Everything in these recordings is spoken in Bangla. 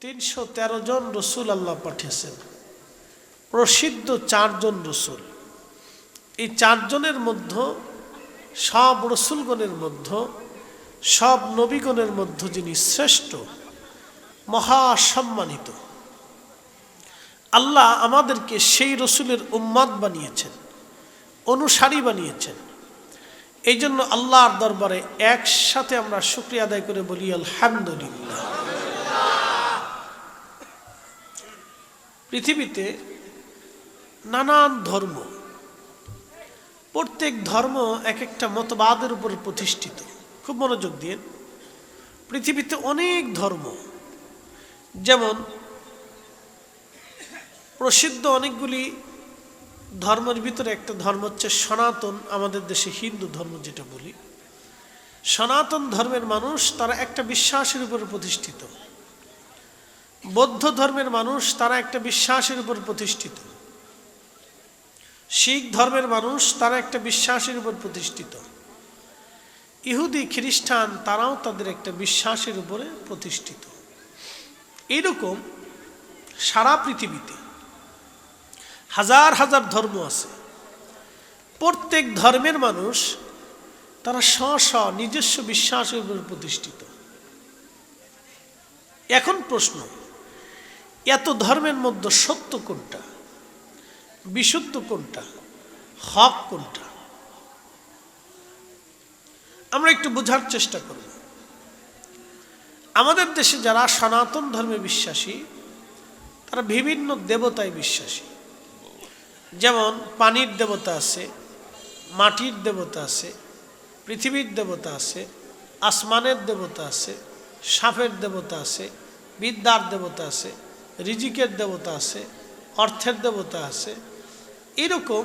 তিনশো তেরো জন রসুল আল্লাহ পাঠিয়েছেন। প্রসিদ্ধ চারজন রসুল। এই চারজনের মধ্য, সব রসুলগণের মধ্য, সব নবীগণের মধ্য যিনি শ্রেষ্ঠ, মহাসম্মানিত। আল্লাহ আমাদেরকে সেই রসুলের উম্মাদ বানিয়েছেন, অনুসারী বানিয়েছেন। এই জন্য আল্লাহর দরবারে একসাথে আমরা শুক্রিয়া আদায় করে বলি, আলহামদুলিল্লাহ। পৃথিবীতে নানান ধর্ম। প্রত্যেক ধর্ম এক একটা মতবাদের উপর প্রতিষ্ঠিত। খুব মনোযোগ দিয়ে। পৃথিবীতে অনেক ধর্ম। যেমন প্রসিদ্ধ অনেকগুলি ধর্মের ভিতরে একটা ধর্ম হচ্ছে সনাতন, আমাদের দেশে হিন্দু ধর্ম যেটা বলি। সনাতন ধর্মের মানুষ তারা একটা বিশ্বাসের উপর প্রতিষ্ঠিত। বৌদ্ধ ধর্মের মানুষ, তারা একটা বিশ্বাসের উপর প্রতিষ্ঠিত। শিখ ধর্মের মানুষ, তারা একটা বিশ্বাসের উপর প্রতিষ্ঠিত। ইহুদি, খ্রিস্টান, তারাও তাদের একটা বিশ্বাসের উপরে প্রতিষ্ঠিত। এরকম সারা পৃথিবীতে হাজার হাজার ধর্ম আছে। প্রত্যেক ধর্মের মানুষ তারা স্ব স্ব নিজস্ব বিশ্বাসের উপর প্রতিষ্ঠিত। এখন প্রশ্ন এত ধর্মের মধ্যে সত্য কোনটা? বিশুদ্ধ কোনটা? হক কোনটা? আমরা একটু বোঝার চেষ্টা করব। আমাদের দেশে যারা সনাতন ধর্মে বিশ্বাসী, তারা বিভিন্ন দেবতায় বিশ্বাসী। যেমন পানির দেবতা আছে, মাটির দেবতা আছে, পৃথিবীর দেবতা আছে, আসমানের দেবতা আছে, সাপের দেবতা আছে, বিদ্যার দেবতা আছে রিজিকের দেবতা আছে, অর্থের দেবতা আছে, এরকম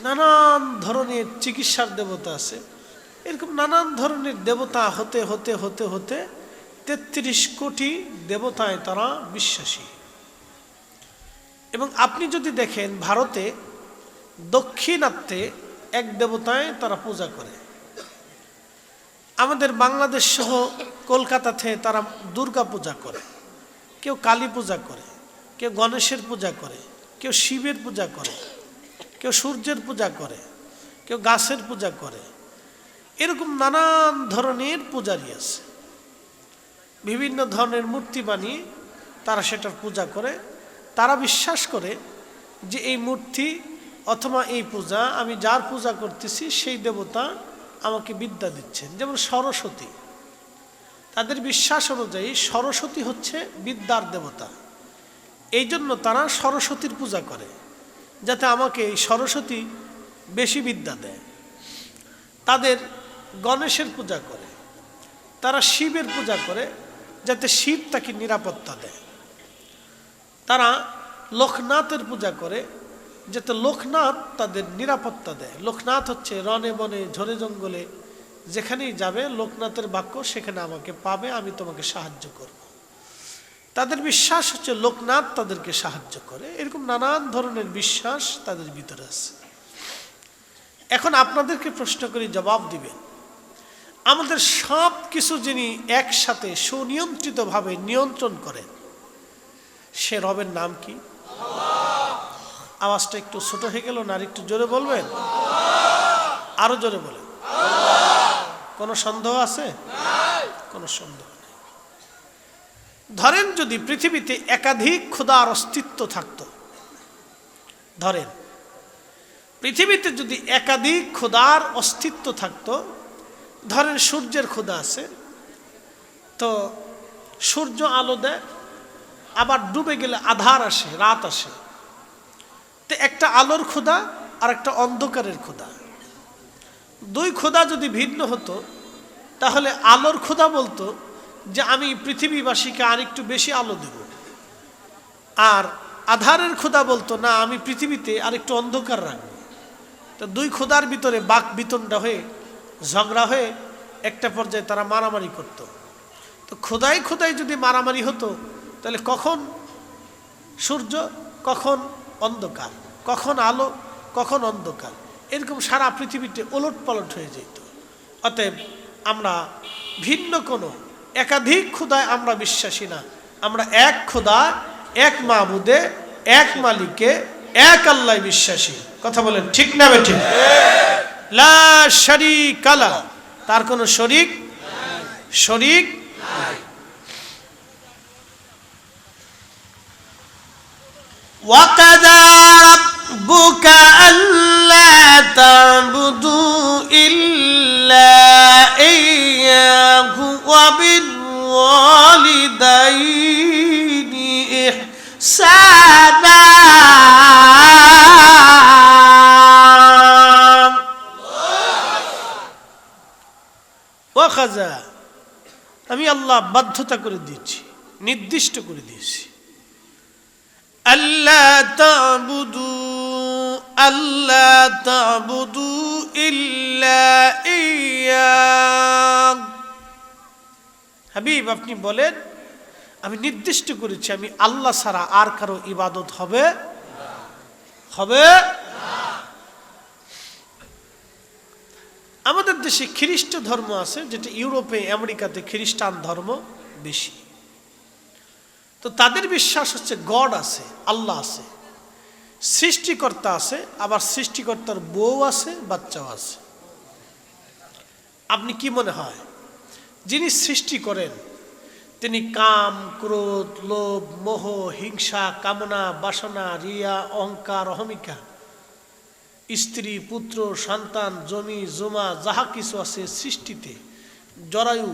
নানান ধরনের চিকিৎসার দেবতা আছে, এরকম নানান ধরনের দেবতা হতে হতে হতে হতে তেত্রিশ কোটি দেবতায় তারা বিশ্বাসী। এবং আপনি যদি দেখেন ভারতে দক্ষিণাত্যে এক দেবতায় তারা পূজা করে। আমাদের বাংলাদেশ সহ কলকাতাতে তারা দুর্গা পূজা করে। কেউ কালী পূজা করে, কেউ গণেশের পূজা করে, কেউ শিবের পূজা করে, কেউ সূর্যের পূজা করে, কেউ গাছের পূজা করে। এরকম নানান ধরনের পূজারি আছে। বিভিন্ন ধরনের মূর্তি বানিয়ে তারা সেটার পূজা করে। তারা বিশ্বাস করে যে এই মূর্তি অথবা এই পূজা, আমি যার পূজা করতেছি, সেই দেবতা আমাকে বিদ্যা দিচ্ছেন। যেমন সরস্বতী। তাদের বিশ্বাস অনুযায়ী সরস্বতী হচ্ছে বিদ্যার দেবতা। এই জন্য তারা সরস্বতীর পূজা করে, যাতে আমাকে এই সরস্বতী বেশি বিদ্যা দেয়। তাদের গণেশের পূজা করে, তারা শিবের পূজা করে, যাতে শিব তাকে নিরাপত্তা দেয়। তারা লোকনাথের পূজা করে, যাতে লোকনাথ তাদের নিরাপত্তা দেয়। লোকনাথ হচ্ছে রনে বনে, ঝরে জঙ্গলে যেখানেই যাবে, লোকনাথের বাক্য, সেখানে আমাকে পাবে, আমি তোমাকে সাহায্য করব। তাদের বিশ্বাস হচ্ছে লোকনাথ তাদেরকে সাহায্য করে। এরকম নানান ধরনের বিশ্বাস তাদের ভিতরে আছে। এখন আপনাদেরকে প্রশ্ন করে, জবাব দিবেন। আমাদের সব কিছু যিনি একসাথে সুনিয়ন্ত্রিতভাবে নিয়ন্ত্রণ করেন, সে রবের নাম কি? আওয়াজটা একটু ছোট হয়ে গেল না একটু জোরে বলবেন? আরও জোরে বলেন। কোনো সন্দেহ আছে? কোনো সন্দেহ নেই। ধরেন যদি পৃথিবীতে একাধিক ক্ষুদার অস্তিত্ব থাকতো, ধরেন পৃথিবীতে যদি একাধিক ক্ষুদার অস্তিত্ব থাকতো, ধরেন সূর্যের ক্ষুদা আছে, তো সূর্য আলো দেয়, আবার ডুবে গেলে আধার আসে, রাত আসে। তো একটা আলোর ক্ষুদা আর একটা অন্ধকারের ক্ষুদা দুই খোদা যদি ভিন্ন হতো, তাহলে আলোর খোদা বলতো যে আমি পৃথিবীবাসীকে আর একটু বেশি আলো দেব। আর আধারের ক্ষুদা বলতো, না, আমি পৃথিবীতে আর একটু অন্ধকার রাখব। তো দুই খোদার ভিতরে বাক বিতনটা হয়ে, ঝগড়া হয়ে একটা পর্যায়ে তারা মারামারি করত। তো খোদাই খোদাই যদি মারামারি হতো, তাহলে কখন সূর্য, কখন অন্ধকার, কখন আলো, কখন অন্ধকার? এরকম সারা পৃথিবীতে ওলট পালট হয়ে যেত। অতএব আমরা ভিন্ন কোনো, একাধিক ক্ষুদায় আমরা বিশ্বাসী না। আমরা এক ক্ষুদা, এক মাহবুদে এক মালিকে এক আল্লাহ বিশ্বাসী। কথা বলেন ঠিক না বে কালা তার কোন শরিক শরিক ওয়াকাদা বুকা تعبدوا إلا إياه وبالوالدين إحسانا ওয়াখাজা আমি আল্লাহ বাধ্যতা করে দিয়েছি নির্দিষ্ট করে দিয়েছি আল্লাহ তাবুদু আল্লাহ তাবুদু ইল্লা ইয়া হাবিব, আপনি বলেন, আমি নির্দিষ্ট করেছি, আমি আল্লাহ ছাড়া আর কারও ইবাদত হবে? হবে? আমাদের দেশে খ্রিস্ট ধর্ম আছে, যেটা ইউরোপে, আমেরিকাতে খ্রিস্টান ধর্ম বেশি। তো তাদের বিশ্বাস হচ্ছে গড আছে, আল্লাহ আছে। সৃষ্টিকর্তা আছে, আবার সৃষ্টিকর্তার বউ আছে, বাচ্চাও আছে। আপনি কি মনে হয়? যিনি সৃষ্টি করেন, তিনি কাম, ক্রোধ, লোভ, মোহ, হিংসা, কামনা, বাসনা, রিয়া, অহংকার, অহমিকা। স্ত্রী, পুত্র, সন্তান, জমি, জমা, যাহা কিছু আছে সৃষ্টিতে, জরায়ু,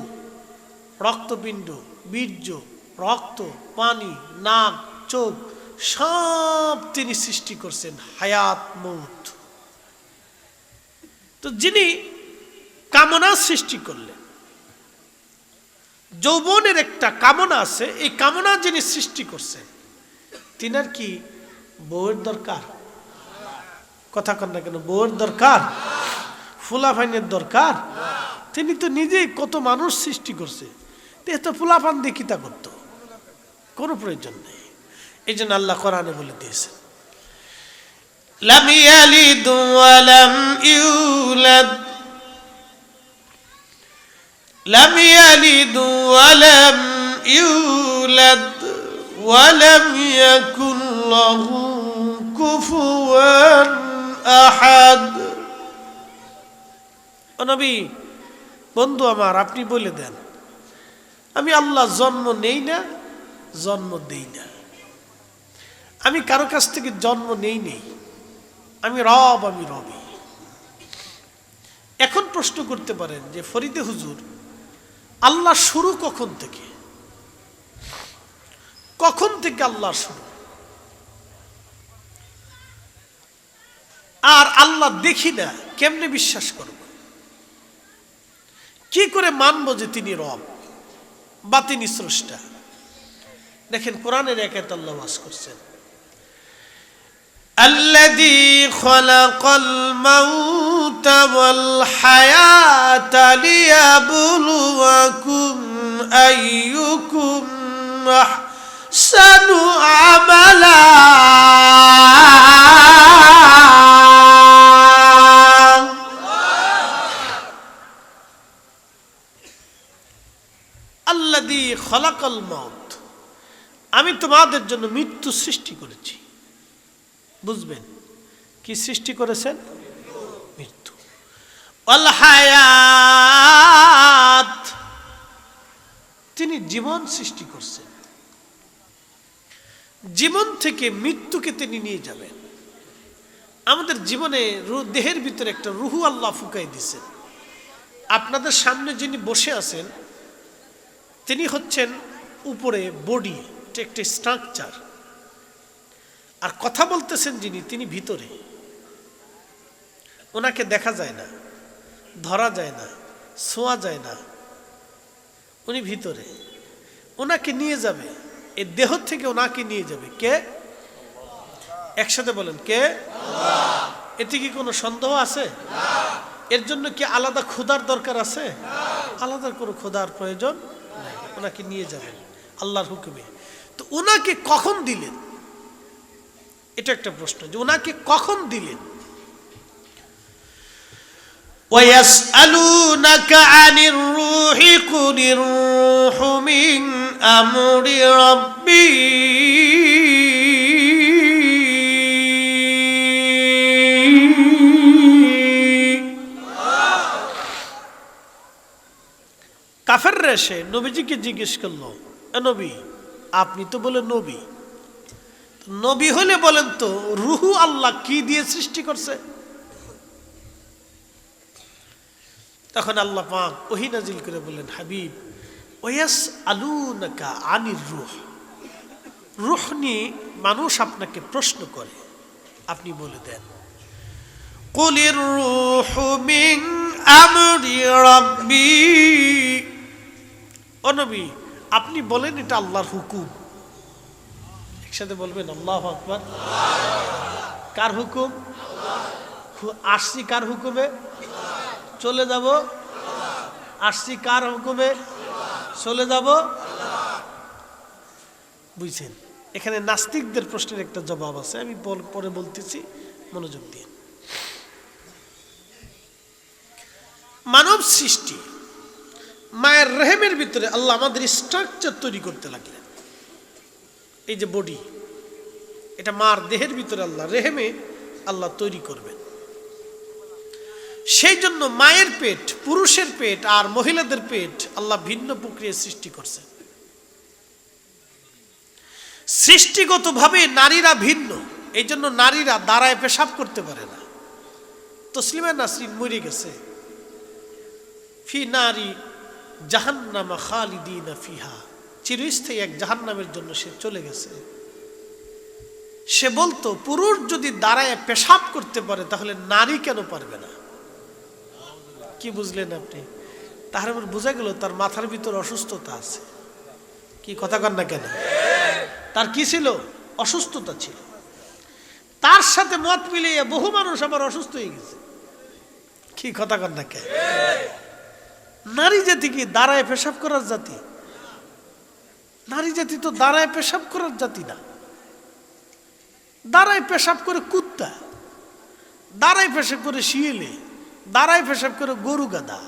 রক্তপিণ্ড, বীর্য রক্ত, পানি, নাক, চোখ, সব তিনি সৃষ্টি করছেন হায়াত, মৌত। তো যিনি কামনা সৃষ্টি করলেন, যৌবনের একটা কামনা আছে, এই কামনা যিনি সৃষ্টি করছেন, তিনার কি বউয়ের দরকার? কথা কন না কেন, বউয়ের দরকার? ফুলাফাইনের দরকার? তিনি তো নিজেই কত মানুষ সৃষ্টি করছে। এত ফুলাফান দিয়ে কিতা করতো? কোনো প্রয়োজন নেই এই জন্য আল্লাহ কোরআনে বলে দিয়েছেন لم يلد ولم يولد لم يلد ولم يولد ولم يكن له كفوا أحد ও নবী বন্ধু আমার আপনি বলে দেন আমি আল্লাহ জন্ম নেই না জন্ম দেই না। আমি কারও কাছ থেকে জন্ম নেই নেই। আমি রব, আমি রবি। এখন প্রশ্ন করতে পারেন যে, ফরিদে হুজুর, আল্লাহ শুরু কখন থেকে? কখন থেকে আল্লাহ শুরু? আর আল্লাহ দেখি না, কেমনে বিশ্বাস করব? কি করে মানব যে তিনি রব বা তিনি স্রষ্টা? দেখেন কোরআনের একাত আল্লাহ বাস করছেন الذي خلق الموت والحياة ليبلوكم أيكم أحسن عملا আল্লাদি খলাকল মত আমি তোমাদের জন্য মৃত্যু সৃষ্টি করেছি। বুঝবেন? কি সৃষ্টি করেছেন? মৃত্যু। তিনি জীবন সৃষ্টি করছেন। জীবন থেকে মৃত্যুকে তিনি নিয়ে যাবেন। আমাদের জীবনে দেহের ভিতরে একটা রুহু আল্লাহ ফুকাই দিছেন আপনাদের সামনে যিনি বসে আছেন, তিনি হচ্ছেন উপরে বডি। একটি স্ট্রাকচার আর কথা বলতেছেন যিনি, তিনি ভিতরে। ওনাকে দেখা যায় না, ধরা যায় না ছোঁয়া যায় না। উনি ভিতরে। ওনাকে নিয়ে যাবে। এই দেহ থেকে ওনাকে নিয়ে যাবে। কে? একসাথে বলেন, কে? এতে কি কোনো সন্দেহ আছে? এর জন্য কি আলাদা ক্ষুধার দরকার আছে? আলাদা কোনো ক্ষুধার প্রয়োজন। ওনাকে নিয়ে যাবেন আল্লাহর হুকুমে। তো ওনাকে কখন দিলেন এটা একটা প্রশ্ন যে ওনাকে কখন দিলেন ويسألونك عن الروح قل الروح من أمر ربي কাফের এসে নবীজিকে জিজ্ঞেস করলো "এ নবী আপনি তো বলে নবী। নবী হলে বলেন তো, রুহু আল্লাহ কি দিয়ে সৃষ্টি করছে? তখন আল্লাহ পাক ওহি নাজিল করে বললেন, হাবিব ওয়াস আলুনাকা আনির রুহ। রুহ নিয়ে মানুষ আপনাকে প্রশ্ন করে, আপনি বলে দেন, কুলির রুহ মিন আমরি রাব্বি। ও নবী আপনি বলেন এটা আল্লাহর হুকুম। একসাথে বলবেন, আল্লাহ আকবার। কার হুকুম? আসছি কার হুকুমে? চলে যাব। আসছি কার হুকুমে? চলে যাব। বুঝছেন? এখানে নাস্তিকদের প্রশ্নের একটা জবাব আছে, আমি পরে বলতেছি, মনোযোগ দিয়ে। মানব সৃষ্টি মায়ের রেহেমের ভিতরে আল্লাহ আমাদের স্ট্রাকচার তৈরি করতে লাগলেন। এই যে বডি এটা মার দেহের ভিতরে আল্লাহ, রেহেমে আল্লাহ তৈরি করবেন। সেই জন্য মায়ের পেট, পুরুষের পেট আর মহিলাদের পেট আল্লাহ ভিন্ন প্রক্রিয়ায় সৃষ্টি করছেন। সৃষ্টিগতভাবে নারীরা ভিন্ন এই জন্য নারীরা দাঁড়ায় পেশাব করতে পারে না। তসলিমা নাসরিন মরে গেছে। ফি নারী জাহান্নামা খালিদিনা ফিহা। চিরস্থায়ী এক জাহান্নামের জন্য সে চলে গেছে। সে বলতো, পুরুষ যদি দাঁড়ায় পেশাব করতে পারে, তাহলে নারী কেন পারবে না? কি বুঝলেন আপনি? তাহার এবার বোঝা গেল, তার মাথার ভিতর অসুস্থতা আছে। কি কথা কন না কেন? তার কি ছিল? অসুস্থতা ছিল। তার সাথে মত মিলিয়ে বহু মানুষ আবার অসুস্থ হয়ে গেছে। কি কথা কন না কেন? নারী জাতি কি দাঁড়ায় পেশাব করার জাতি? নারী জাতি তো দাঁড়ায় পেশাব করার জাতি না। দাঁড়ায় পেশাব করে কুত্তা, দাঁড়ায় পেশাব করে শিয়েলে, দাঁড়ায় পেশাব করে গরু গাদা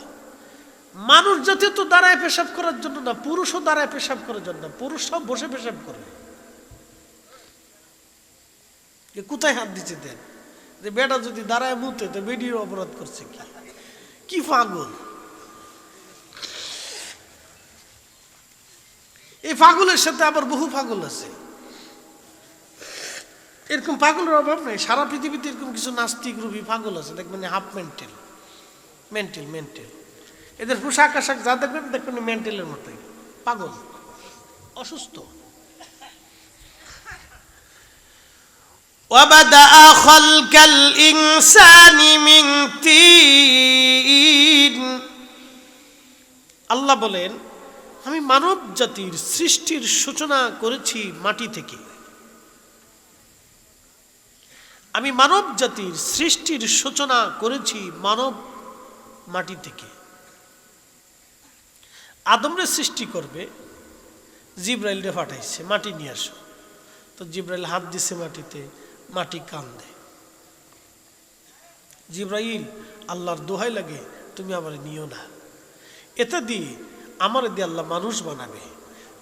মানুষ জাতি তো দাঁড়ায় পেশাব করার জন্য না, পুরুষও দাঁড়ায় পেশাব করার জন্য না পুরুষ সব বসে পেশাব করে। কোথায় হাত দিচ্ছে দেন? যে বেটা যদি দাঁড়ায় মুতে, তো বেডির অপরাধ করছে কি? কি পাগল? এই পাগলের সাথে আবার বহু পাগল আছে এরকম পাগলের অভাব নেই সারা পৃথিবীতে এরকম কিছু নাস্তিক রূপী পাগল আছে দেখবেন হাফ মেন্টাল মেন্টাল মেন্টাল এদের পোশাক আশাক যা দেখবেন দেখবেন মেন্টালের মতোই পাগল অসুস্থ وبدأ خلق الإنسان من طين আল্লাহ বলেন আমি মানব জাতির সৃষ্টির সূচনা করেছি মাটি থেকে। আমি মানব জাতির সৃষ্টির সূচনা করেছি মানব মাটি থেকে। আদমরে সৃষ্টি করবে, জিব্রাইলরে ফাটাইছে মাটি নিয়ে আসো। তো জিব্রাইল হাত দিছে মাটিতে, মাটি কান্দে। জিব্রাইল, আল্লাহর দোহাই লাগে, তুমি আবার নিও না। এটা দিয়ে আমার দিয়ে আল্লাহ মানুষ বানাবে।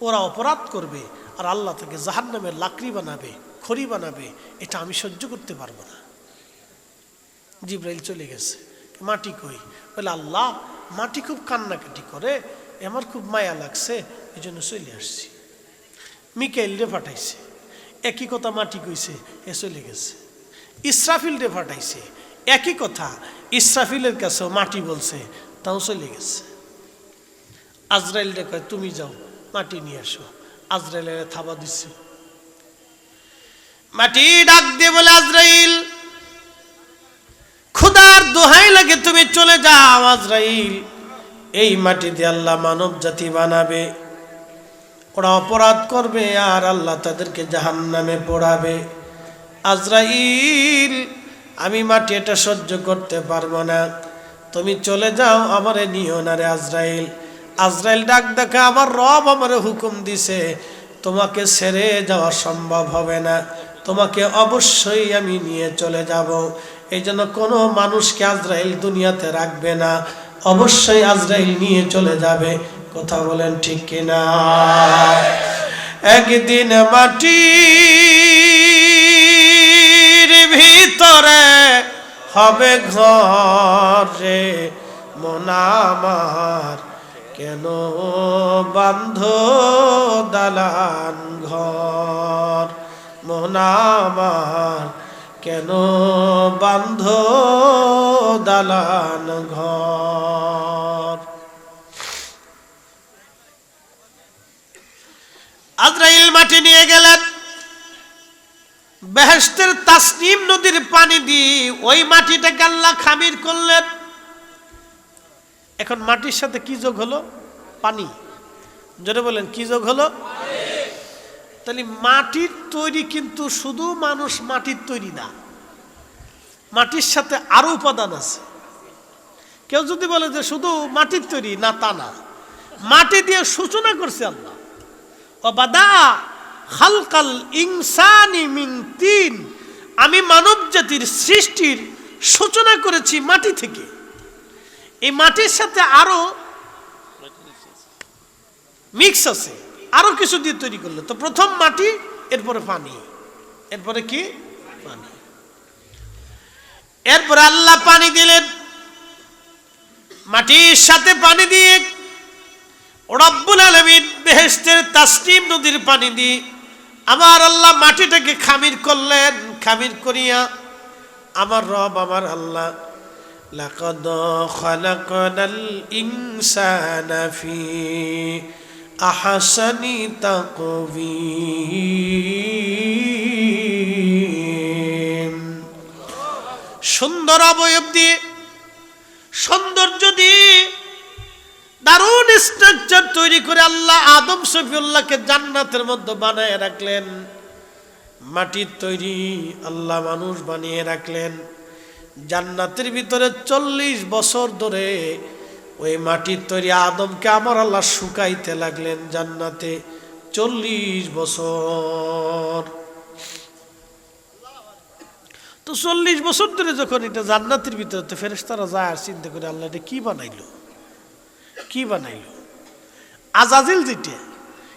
ওরা অপরাধ করবে আর আল্লাহ তাকে জাহান নামের লাকড়ি বানাবে, খড়ি বানাবে। এটা আমি সহ্য করতে পারব না। জিব্রাইল চলে গেছে। মাটি কই? বলে, আল্লাহ, মাটি খুব কান্নাকাটি করে, আমার খুব মায়া লাগছে এই জন্য চলে আসছি। মিকেল রে পাঠাইছে। একই কথা মাটি কইছে, এ চলে গেছে। ইসরাফিল রে পাঠাইছে। একই কথা, ইসরাফিলের কাছেও মাটি বলছে, তাও চলে গেছে। আজরাইল কয় তুমি যাও, মাটি নিয়ে আসো। আজরাইলের থাবা দিচ্ছে মাটি ডাক দিয়ে বলে, আজরাইল, খুদার দোহাই লাগে তুমি চলে যাও আজরাইল। এই মাটি দিয়ে আল্লাহ মানব জাতি বানাবে। ওরা অপরাধ করবে আর আল্লাহ তাদেরকে জাহান নামে পড়াবে। আজরাইল, আমি মাটি এটা সহ্য করতে পারব না। তুমি চলে যাও, আমারে নিও না রে আজরাইল। আজরাইল ডাক দেখা, আমার রব আমারে হুকুম দিছে, তোমাকে ছেড়ে যাওয়া সম্ভব হবে না। তোমাকে অবশ্যই আমি নিয়ে চলে যাব। এই জন্য কোনো মানুষকে আজরাইল দুনিয়াতে রাখবে না। অবশ্যই আজরাইল নিয়ে চলে যাবে। কথা বলেন ঠিক কিনা? একদিন মাটির ভিতরে হবে ঘরে মনামার কেন বান্ধ দালান ঘর? মনামার কেন বান্ধ দালান ঘর? আজরাইল মাটি নিয়ে গেলেন। বেহেস্তের তাসনিম নদীর পানি দিয়ে ওই মাটিটাকে আল্লাহ খামির করলেন। এখন মাটির সাথে কি যোগ হলো? পানি। জোরে বলেন, কি যোগ হলো? তাহলে মাটির তৈরি কিন্তু শুধু মানুষ মাটির তৈরি না, মাটির সাথে আরও উপাদান আছে। কেউ যদি বলে যে শুধু মাটির তৈরি, না তা না। মাটি দিয়ে সূচনা করছে আল্লাহ। ও বাদা খালকাল ইনসানি মিন তিন। আমি মানব জাতির সৃষ্টির সূচনা করেছি মাটি থেকে। এই মাটির সাথে আরও মিক্স আছে। আরও কিছু দিয়ে তৈরি করল। তো প্রথম মাটি, এরপরে পানি। এরপরে কি? পানি। এরপর আল্লাহ পানি দিলেন। মাটির সাথে পানি দিয়ে রব্বুল আলমিন বেহেস্তের তাসনিম নদীর পানি দিয়ে আমার আল্লাহ মাটিটাকে খামির করলেন। খামির করিয়া আমার রব, আমার আল্লাহ لقد خلقنا الإنسان في أحسن تقويم সুন্দর অবয়ব দিয়ে সৌন্দর্য দিয়ে দারুণ স্ট্রাকচার তৈরি করে আল্লাহ আদম শফিউল্লাহকে জান্নাতের মধ্যে বানায় রাখলেন মাটির তৈরি আল্লাহ মানুষ বানিয়ে রাখলেন জান্নাতের ভিতরে চল্লিশ বছর ধরে ওই মাটির তৈরি আদমকে আমার আল্লাহ শুকাইতে লাগলেন জান্নাতে চল্লিশ বছর। তো চল্লিশ বছর ধরে যখন এটা জান্নাতের ভিতরে, তো ফেরেস্তারা যায় আর চিন্তা করে আল্লাহ এটা কি বানাইলো? কি বানাইলো? আজাজিল যেটা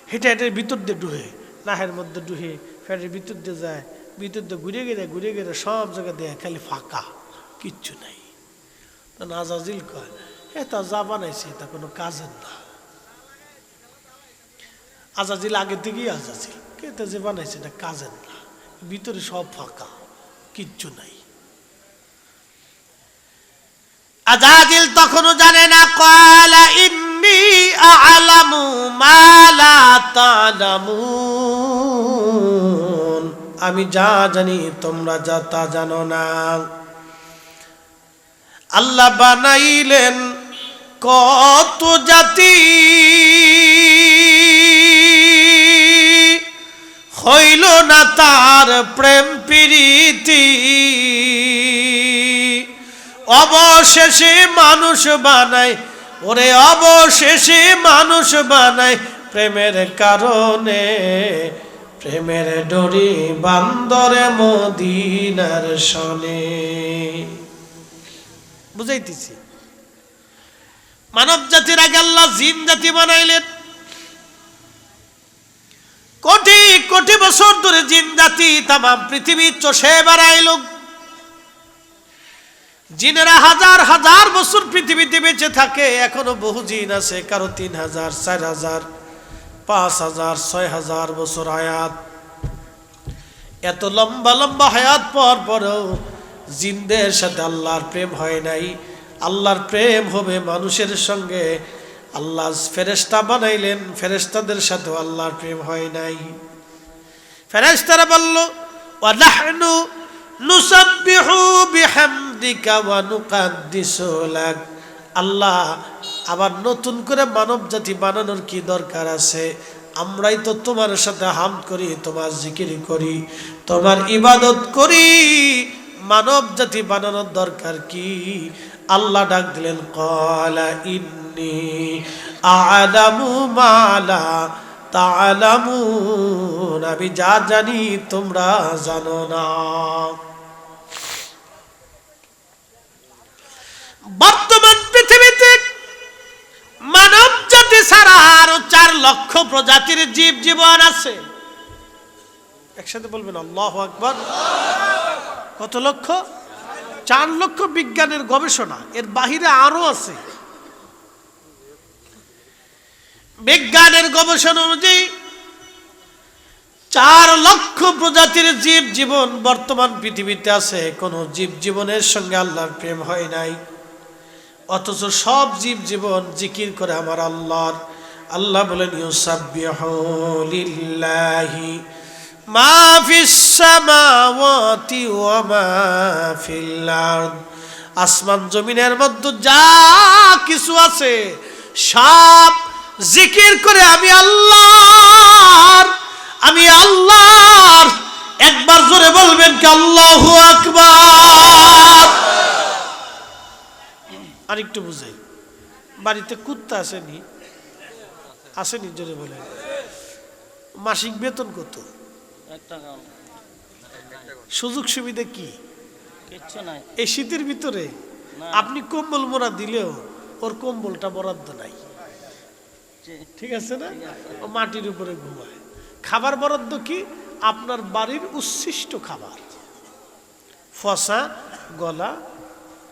সেটা এটার ভিতর দিয়ে ডুহে নাহের মধ্যে ডুহে ফ্যাটের ভিতর দিয়ে যায়, ভিতর দিয়ে ঘুরে গেলে ঘুরে গেলে সব জায়গা দিয়ে খালি ফাঁকা। কিচ্ছু নাই। তখন আজাজিল কয়, এ তা যা বানাইছে তা কোনো কাজের না। আজাজিল আগে থেকেই আজাজিল, কে তা যে বানাইছে, এটা কাজের না। ভিতরে সব ফাঁকা, কিচ্ছু নাই। আজাজিল তখনও জানে না, কয়লা ইন্নি আলামু মালা তালামুন। আমি যা জানি, তোমরা যা তা জানো না। আল্লাহ বানাইলেন কত জাতি। হইল না তার প্রেম প্রীতি। অবশেষে মানুষ বানায়, ওরে অবশেষে মানুষ বানায় প্রেমের কারণে। প্রেমের ডরি বান্দরে মদিনার শনে বুঝাইতেছি। মানব জাতির আগে আল্লাহ জিন জাতি বানাইলেন। কোটি কোটি বছর ধরে জিন জাতি তাম পৃথিবী চষে বেড়াইল। জিনেরা হাজার হাজার বছর পৃথিবীতে বেঁচে থাকে, এখনও বহু জিন আছে, কারও তিন হাজার, চার হাজার, পাঁচ হাজার, ছয় হাজার বছর আয়াত। এত লম্বা লম্বা হায়াত পর পরেও জিনদের সাথে আল্লাহর প্রেম হয় নাই। আল্লাহর প্রেম হবে মানুষের সঙ্গে। আল্লাহ ফেরেস্তা বানাইলেন ফেরেস্তাদের সাথেও আল্লাহর প্রেম হয় নাই। ফেরেশতারা বলল আল্লাহ, আবার নতুন করে মানব জাতি বানানোর কি দরকার আছে? আমরাই তো তোমার সাথে হাম করি, তোমার জিকির করি, তোমার ইবাদত করি মানব জাতি বানানোর দরকার কি? আল্লাহ ডাক দিলেন কলা ইন্নি আলামু মালা তালামুন। আমি যা জানি তোমরা জানো না। বর্তমান পৃথিবীতে মানব জাতি ছাড়া আরও চার লক্ষ প্রজাতির জীব জীবন আছে। একসাথে বলবেন, আল্লাহ আকবর। কত লক্ষ? চার লক্ষ বিজ্ঞানের গবেষণা। এর বাহিরে আরও আছে। বিজ্ঞানের গবেষণা অনুযায়ী চার লক্ষ প্রজাতির জীব জীবন বর্তমান পৃথিবীতে আছে। কোন জীব জীবনের সঙ্গে আল্লাহর প্রেম হয় নাই। অথচ সব জীব জীবন জিকির করে আমার আল্লাহর। আল্লাহ বলেন, ইউসাব্বিহু লিল্লাহি আসমান জমিনের মধ্যে যা কিছু আছে, সব জিকির করে আমি আল্লাহর আমি আল্লাহর। একবার জোরে বলবেন কি আল্লাহ আকবার। আর একটু বুঝাই। বাড়িতে কুত্তা আসেনি? আসেনি জোরে বলে মাসিক বেতন কত? সুযোগ সুবিধা কি? কিচ্ছু নাই। এই শীতের ভিতরে আপনি কম্বল মোড়া দিলেও ওর কম্বলটা বরাদ্দ নাই। ঠিক আছে না? ও মাটির উপরে ঘুমায়। খাবার বরাদ্দ কি? আপনার বাড়ির উচ্ছিষ্ট খাবার। ফসা গলা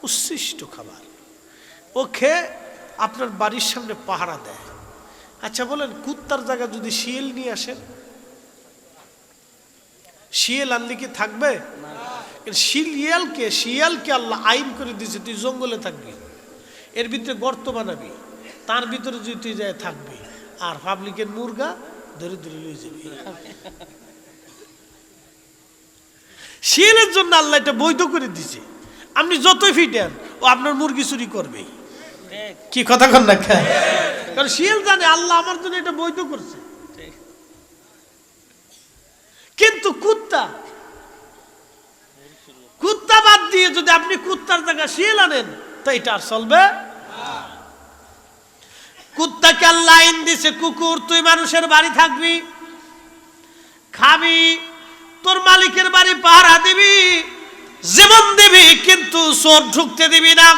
উচ্ছিষ্ট খাবার। ও খেয়ে আপনার বাড়ির সামনে পাহারা দেয়। আচ্ছা বলেন কুত্তার জায়গা যদি শিয়াল নিয়ে আসেন? শিয়াল আনলে কি থাকবে? শিয়ালকে শিয়ালকে আল্লাহ আইন করে দিয়েছে তুই জঙ্গলে থাকবি। এর ভিতরে গর্ত বানাবি। তার ভিতরে যদি তুই যায় থাকবি আর পাবলিকের মুরগা ধরে ধরে লয়ে যাবি। শিয়ালের জন্য আল্লাহ এটা বৈধ করে দিছে আপনি যতই ফিটেন ও আপনার মুরগি চুরি করবে কি কথা কন না কারণ শিয়াল জানে আল্লাহ আমার জন্য এটা বৈধ করছে। কিন্তু কুত্তা কুত্তা বাদ দিয়ে যদি আপনি কুত্তার জায়গা শিয়াল আনেন তো এটা আর চলবে কুত্তাকে আল্লাহ আইন দিছে কুকুর তুই মানুষের বাড়ি থাকবি খাবি তোর মালিকের বাড়ি পাহারা দিবি যেমন দিবি কিন্তু চোর ঢুকতে দিবি না।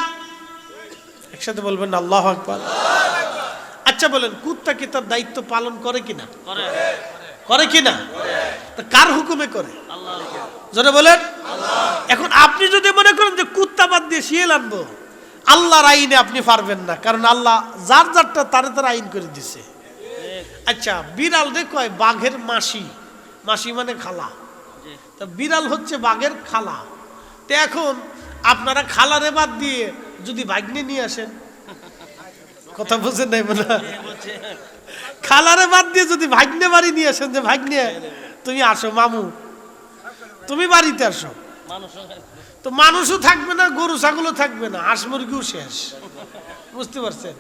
একসাথে বলবেন আল্লাহ আকবার। আচ্ছা বলেন কুত্তা কি তার দায়িত্ব পালন করে কিনা? করে কিনা? কার হুকুমে করে? যেটা বলেন। এখন আপনি যদি মনে করেন যে কুত্তা বাদ দিয়ে শিয়াল আনব আল্লাহর আইনে আপনি পারবেন না, কারণ আল্লাহ যার যারটা তারে তার আইন করে দিছে। আচ্ছা বিড়াল কয়, বাঘের মাসি। মাসি মানে খালা। তা বিড়াল হচ্ছে বাঘের খালা। তো এখন আপনারা খালারে বাদ দিয়ে যদি ভাগ্নে নিয়ে আসেন, কথা বুঝেন নাই মনে খালারে বাদ দিয়ে যদি ভাগ্নে বাড়ি নিয়ে আসেন, যে ভাগ্নে তুমি আসো, মামু। তুমি বাড়িতে আসো। তো মানুষও থাকবে না, গরু, ছাগলও থাকবে না হাঁস মুরগিও শেষ। বুঝতে পারছেন?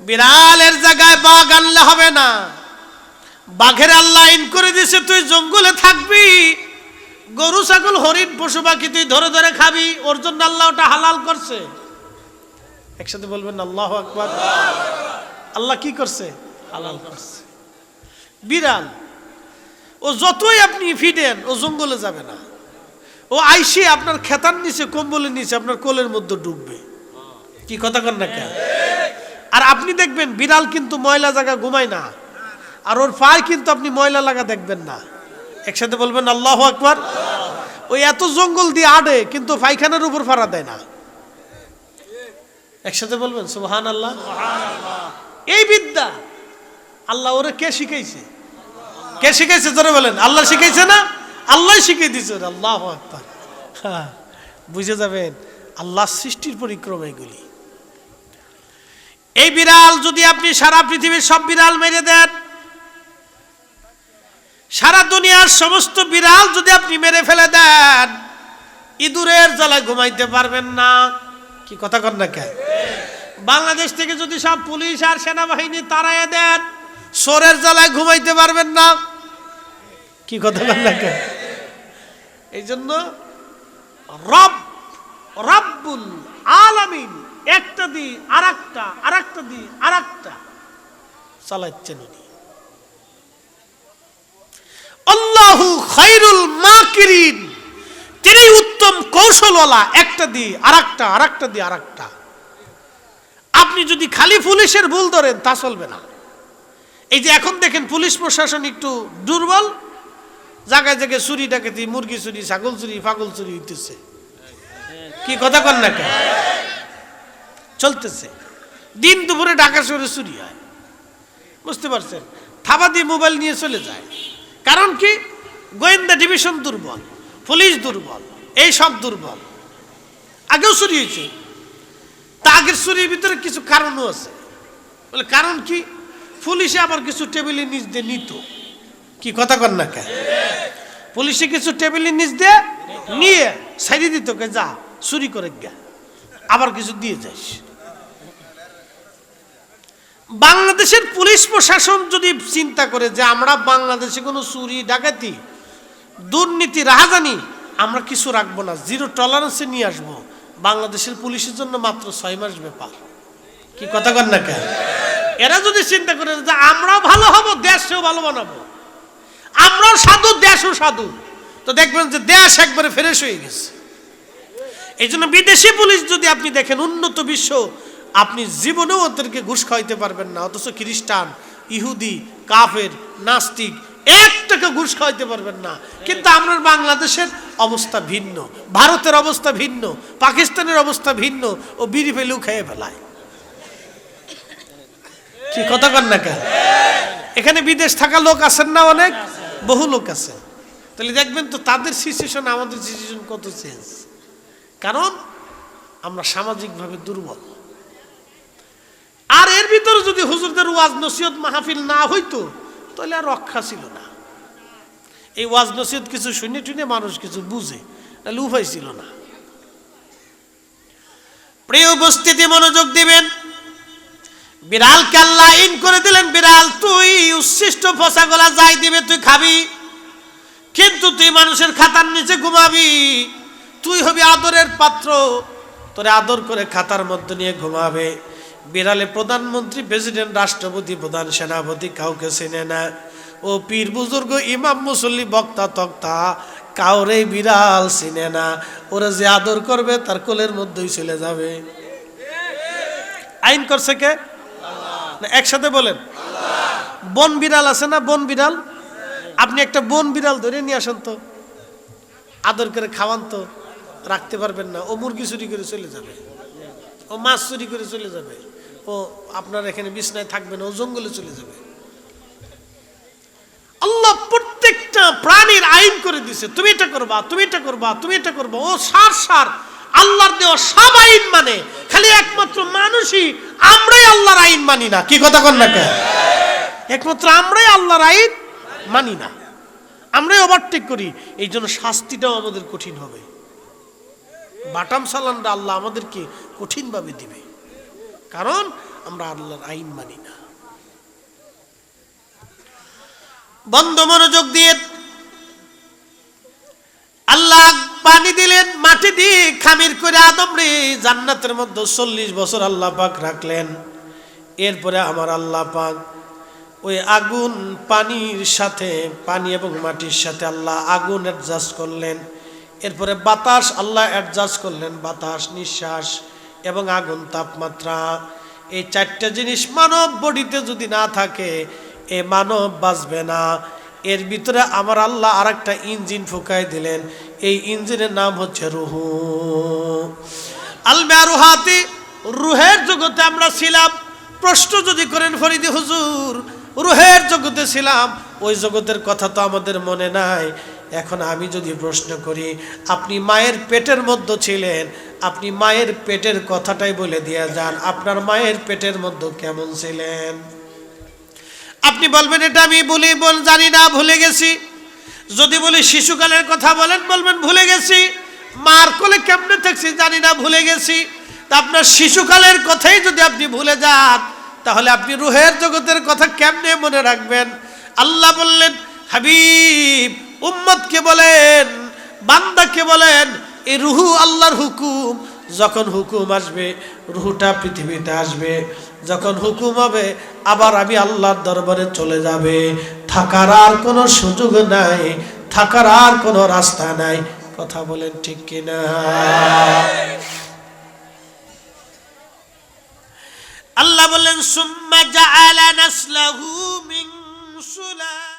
বিড়ালের জায়গায় বাঘ আনলে হবে না। বাঘের আল্লাহ আইন করে দিছে তুই জঙ্গলে থাকবি। গরু, ছাগল, হরিণ, পশু পাখি তুই ধরে ধরে খাবি, ওর জন্য আল্লাহ ওটা হালাল করছে। একসাথে বলবেন, আল্লাহ আকবার। আল্লাহ কি করছে? হালাল করছে। বিড়াল ও যতই আপনি ফিডেন ও জঙ্গলে যাবে না। ও আইসে আপনার খেতার নিচে, কম্বলের নিচে, আপনার কোলের মধ্যে ডুববে। কি কথা কন না কেন? আর আপনি দেখবেন, বিড়াল কিন্তু ময়লা জায়গা ঘুমায় না। আর ওর পায়ে কিন্তু আপনি ময়লা লাগা দেখবেন না। একসাথে বলবেন, আল্লাহ আকবার। ওই এত জঙ্গল দিয়ে আডে, কিন্তু পায়খানার উপর ফাড়া দেয় না। একসাথে বলবেন সুবহান আল্লাহ এই বিদ্যা আল্লাহ ওরে কে শিখাইছে? কে শিখাইছে? তোরে বলেন। আল্লাহ শিখাইছে না? আল্লাহ শিখিয়ে ওরে। আল্লাহ হ্যাঁ, বুঝে যাবেন আল্লাহ সৃষ্টির পরিক্রমা এগুলি। এই বিড়াল যদি আপনি সারা পৃথিবীর সব বিড়াল মেরে দেন সারা দুনিয়ার সমস্ত বিড়াল যদি আপনি মেরে ফেলে দেন ইঁদুরের জ্বালায় ঘুমাইতে পারবেন না। কি কথা কর না কে? বাংলাদেশ থেকে যদি সব পুলিশ আর সেনাবাহিনী তাড়াইয়ে দেন সোরের জ্বালায় ঘুমাইতে পারবেন না। কি কথা বল এই জন্য রব, রব্বুল আলামিন একটা দি আর একটা আর একটা দি আর একটা চালাচ্ছেন উনি। আল্লাহু খাইরুল মাকিরিন, তিনি উত্তম কৌশলওয়ালা, একটা দি আর একটা আর একটা দি আর একটা আপনি যদি খালি পুলিশের ভুল ধরেন, তা চলবে না। এই যে এখন দেখেন পুলিশ প্রশাসন একটু দুর্বল জায়গায় জায়গায় চুরি ডাকাতি, মুরগি চুরি, ছাগল চুরি, পাগল চুরি হইতেছে। কি কথা কন না চলতেছে। দিন দুপুরে ঢাকা শহরে চুরি হয়। বুঝতে পারছেন? থাবা দিয়ে মোবাইল নিয়ে চলে যায়। কারণ কি? গোয়েন্দা ডিভিশন দুর্বল, পুলিশ দুর্বল, এই সব দুর্বল। আগেও চুরি হয়েছে। তা আগের চুরির ভিতরে কিছু কারণও আছে। বলে কারণ কি? পুলিশে আবার কিছু টেবিলের নিচ দিয়ে নিত। কি কথা কর না কেন পুলিশে কিছু টেবিলের নিচ দিয়ে নিয়ে সাইডে দিত কে যা, চুরি করে গা। আবার কিছু দিয়ে যাস। বাংলাদেশের পুলিশ প্রশাসন যদি চিন্তা করে যে আমরা বাংলাদেশে কোনো চুরি, ডাকাতি, দুর্নীতি, রাহাজানি, আমরা কিছু রাখব না, জিরো টলারেন্সে নিয়ে আসব। বাংলাদেশের পুলিশের জন্য মাত্র ছয় মাস ব্যাপার। কি কথা কর না কেন এরা যদি চিন্তা করে যে আমরাও ভালো হব, দেশও ভালো বানাবো। আমরাও সাধু, দেশও সাধু। তো দেখবেন যে দেশ একবারে ফ্রেশ হয়ে গেছে। এই জন্য বিদেশি পুলিশ যদি আপনি দেখেন, উন্নত বিশ্ব, আপনি জীবনেও ওদেরকে ঘুষ খাওয়াইতে পারবেন না। অথচ খ্রিস্টান, ইহুদি, কাফের, নাস্তিক এক টাকা ঘুষ খাওয়াইতে পারবেন না। কিন্তু আমরা বাংলাদেশের অবস্থা ভিন্ন, ভারতের অবস্থা ভিন্ন, পাকিস্তানের অবস্থা ভিন্ন, ও বিড়ি খেয়ে ফেলায়। কি কথা কন না এখানে বিদেশ থাকা লোক আছেন না অনেক? বহু লোক আছে। তাহলে দেখবেন তো তাদের সিচুয়েশন, আমাদের সিচুয়েশন কত চেঞ্জ কারণ আমরা সামাজিকভাবে দুর্বল। আর এর ভিতরে যদি হুজুরদের ওয়াজ নসিহত মাহফিল না হইতো, তাহলে আর রক্ষা ছিল না। এই ওয়াজ নসিহত কিছু শুনে টুনে মানুষ কিছু বুঝে, তাহলে উপায় ছিল না। প্রিয় উপস্থিতি মনোযোগ দিবেন। বিড়ালকে আল্লাহ আইন করে দিলেন, বিড়াল, তুই উচ্ছিষ্ট ফসা গলা যাই দিবে, তুই খাবি। কিন্তু তুই মানুষের খাতার নিচে ঘুমাবি। তুই হবি আদরের পাত্র। তোরে আদর করে খাতার মধ্যে নিয়ে ঘুমাবে। বিড়ালে প্রধানমন্ত্রী, প্রেসিডেন্ট, রাষ্ট্রপতি, প্রধান সেনাপতি কাউকে চেনে না। ও পীর বুজুর্গ, ইমাম, মুসল্লি, বক্তা, তক্তা কাউরে বিড়াল চিনে না। ওরা যে আদর করবে, তার কোলের মধ্যেই চলে যাবে। আইন করছে কে? একসাথে বলেন। বন বিড়াল আছে না বন বিড়াল? আপনি একটা বন বিড়াল ধরে নিয়ে আসেন তো। আদর করে খাওয়ান তো, রাখতে পারবেন না। ও মুরগি চুরি করে চলে যাবে। ও মাছ চুরি করে চলে যাবে। ও আপনার এখানে বিছনায় থাকবে না, ও জঙ্গলে চলে যাবে। আল্লাহ প্রত্যেকটা প্রাণীর আইন করে দিছে তুমি এটা করবা, তুমি এটা করবা, তুমি এটা করবা। ও সার সার। আল্লাহর দেওয়া সব আইন মানে। খালি একমাত্র মানুষই আমরাই আল্লাহর আইন মানি না। কি কথা কন না একমাত্র আমরাই আল্লাহর আইন মানি না। আমরাই ওভারটেক করি। এই জন্য শাস্তিটাও আমাদের কঠিন হবে। বাটাম সালানটা আল্লাহ আমাদেরকে কঠিনভাবে দিবে। কারণ আমরা আল্লাহর আইন মানি না। বন্ধ মনোযোগ দিয়ে আল্লাহ পানি দিলেন, মাটি দিয়ে খামির করে আদম রে জান্নাতের মধ্যে চল্লিশ বছর আল্লাহ পাক রাখলেন। এরপরে আমার আল্লাহ পাক ওই আগুন পানির সাথে, পানি এবং মাটির সাথে আল্লাহ আগুন অ্যাডজাস্ট করলেন। এরপরে বাতাস, আল্লাহ অ্যাডজাস্ট করলেন, বাতাস, নিঃশ্বাস এবং আগুন তাপমাত্রা। এই চারটা জিনিস মানব বডিতে যদি না থাকে, এ মানব বাঁচবে না। এর ভিতরে আমার আল্লাহ আর একটা ইঞ্জিন ফুকাই দিলেন। এই ইঞ্জিনের নাম হচ্ছে রুহু। আলমা রুহাতি রুহের জগতে আমরা ছিলাম। প্রশ্ন যদি করেন ফরিদি হুজুর, রুহের জগতে ছিলাম, ওই জগতের কথা তো আমাদের মনে নাই। এখন আমি যদি প্রশ্ন করি, আপনি মায়ের পেটের মধ্যে ছিলেন, আপনি মায়ের পেটের কথাটাই বলে দিয়ে যান, আপনার মায়ের পেটের মধ্যে কেমন ছিলেন? আপনি বলবেন, এটা আমি বলি বল জানি না, ভুলে গেছি। যদি বলি শিশুকালের কথা বলেন, বলবেন, ভুলে গেছি। মার কোলে কেমনে থাকছি জানি না, ভুলে গেছি। তা আপনার শিশুকালের কথাই যদি আপনি ভুলে যান, তাহলে আপনি রুহের জগতের কথা কেমনে মনে রাখবেন? আল্লাহ বললেন, হাবিব, উম্মতকে বলেন, বান্দাকে বলেন, এই রুহু আল্লাহর হুকুম, যখন হুকুম আসবে, রুহুটা পৃথিবীতে আসবে। যখন হুকুম হবে, আবার আমি আল্লাহর দরবারে চলে যাবে। থাকার আর কোনো সুযোগ নাই, থাকার আর কোনো রাস্তা নাই। কথা বলেন ঠিক কিনা? আল্লাহ বলেন, সুম্মা জাআলা নাসলাহু মিন সুলা